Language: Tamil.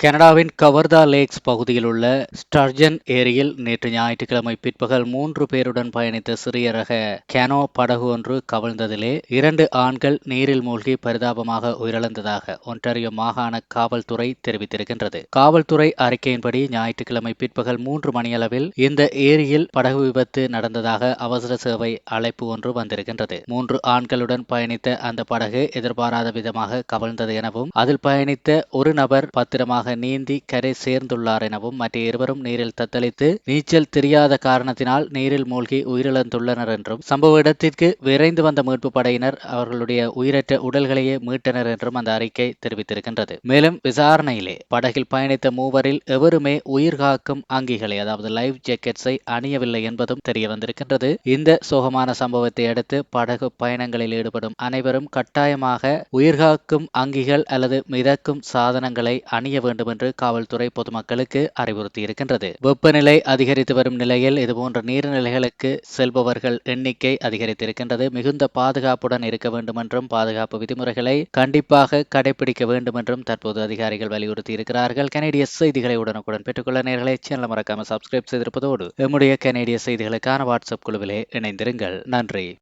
கனடாவின் கவர்தா லேக்ஸ் பகுதியில் உள்ள ஸ்டர்ஜன் ஏரியில் நேற்று ஞாயிற்றுக்கிழமை பிற்பகல் மூன்று பேருடன் பயணித்த சிறிய ரக கேனோ படகு ஒன்று கவிழ்ந்ததிலே இரண்டு ஆண்கள் நீரில் மூழ்கி பரிதாபமாக உயிரிழந்ததாக ஒன்றாரியோ மாகாண காவல்துறை தெரிவித்திருக்கின்றது. காவல்துறை அறிக்கையின்படி ஞாயிற்றுக்கிழமை பிற்பகல் மூன்று மணியளவில் இந்த ஏரியில் படகு விபத்து நடந்ததாக அவசர சேவை அழைப்பு ஒன்று வந்திருக்கின்றது. மூன்று ஆண்களுடன் பயணித்த அந்த படகு எதிர்பாராத விதமாக கவிழ்ந்தது எனவும் அதில் பயணித்த ஒரு நபர் பத்திரமாக நீந்தி கரை சேர்ந்துள்ளார் எனவும் மற்ற இருவரும் நீரில் தத்தளித்து நீச்சல் தெரியாத காரணத்தினால் நீரில் மூழ்கி உயிரிழந்துள்ளனர் என்றும் சம்பவ இடத்திற்கு விரைந்து வந்த மீட்பு படையினர் அவர்களுடைய உயிரற்ற உடல்களையே மீட்டனர் என்றும் அந்த அறிக்கை தெரிவித்திருக்கின்றது. மேலும் விசாரணையிலே படகில் பயணித்த மூவரில் எவருமே உயிர்காக்கும் அங்கிகளை அதாவது லைஃப் ஜாக்கெட்ஸை அணியவில்லை என்பதும் தெரிய வந்திருக்கின்றது. இந்த சோகமான சம்பவத்தை அடுத்து படகு பயணங்களில் ஈடுபடும் அனைவரும் கட்டாயமாக உயிர்காக்கும் அங்கிகள் அல்லது மிதக்கும் சாதனங்களை அணிய வேண்டும் வேண்டும் என்று காவல்துறை பொதுமக்களுக்கு அறிவுறுத்தியிருக்கின்றது. வெப்பநிலை அதிகரித்து வரும் நிலையில் இதுபோன்ற நீர்நிலைகளுக்கு செல்பவர்கள் எண்ணிக்கை அதிகரித்திருக்கின்றது. மிகுந்த பாதுகாப்புடன் இருக்க வேண்டும் என்றும் பாதுகாப்பு விதிமுறைகளை கண்டிப்பாக கடைபிடிக்க வேண்டும் என்றும் தற்போது அதிகாரிகள் வலியுறுத்தி இருக்கிறார்கள் கனேடிய செய்திகளை உடனுக்குடன் பெற்றுக்கொள்ள நேர்களை சேனல் மறக்காமல் சப்ஸ்கிரைப் செய்திருப்பதோடு எம்முடைய கனேடிய செய்திகளுக்கான வாட்ஸ்அப் குழுவிலே இணைந்திருங்கள். நன்றி.